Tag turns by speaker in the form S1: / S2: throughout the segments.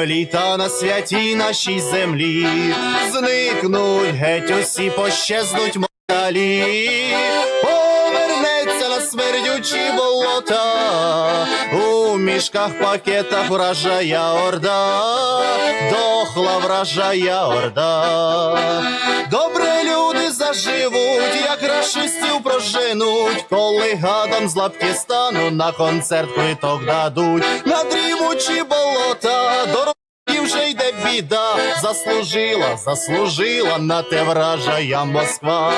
S1: на землі та на святій нашій землі. Зникнуть геть усі пощезнуть моралі. Повернеться на смердючі болота, у мішках, пакетах вражая орда, дохла вражая орда. Добре люди заживуть, як рашистів проженуть, коли гадам з лапки стану, на концерт квиток дадуть, на дрімучі болота, біда, заслужила, заслужила на те вражая Москва.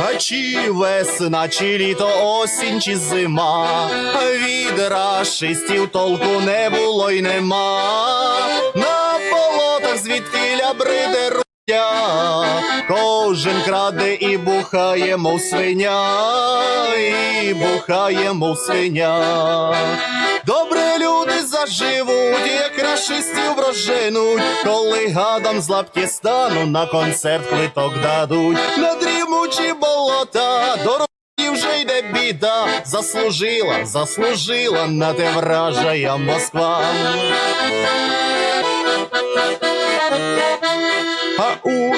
S1: А чи весна, чи літо, осінь, чи зима, від рашистів толку не було й нема. На болотах звідкиля бриде руя, кожен краде і бухає, мов свиня, і бухає, мов свиня. Добре люди заживуть, як рашистів вроженуть, коли гадам з лапки стану, на концерт квиток дадуть, на дрімучі болота, дорогі вже йде біда, заслужила, заслужила на те вражає Москва.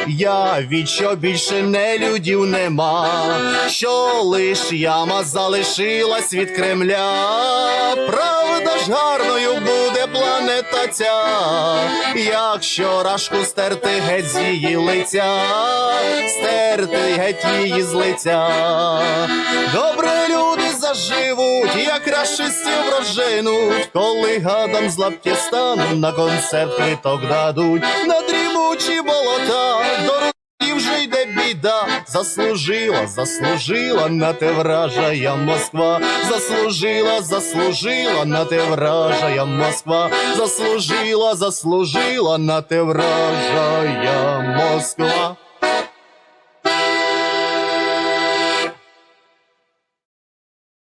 S1: А уявіть, що більше не людів нема, що лиш яма залишилась від Кремля. Правда ж гарною буде планета ця, якщо рашку стерти геть з її лиця, стерти геть її з лиця. Добре люди заживуть, як рашистів вроженуть, коли гадам з лапки стану, на концерт квиток дадуть, на дрімучі заслужила, заслужила на те вражая Москва, заслужила, заслужила на те вражая Москва, заслужила, заслужила на те вражая Москва.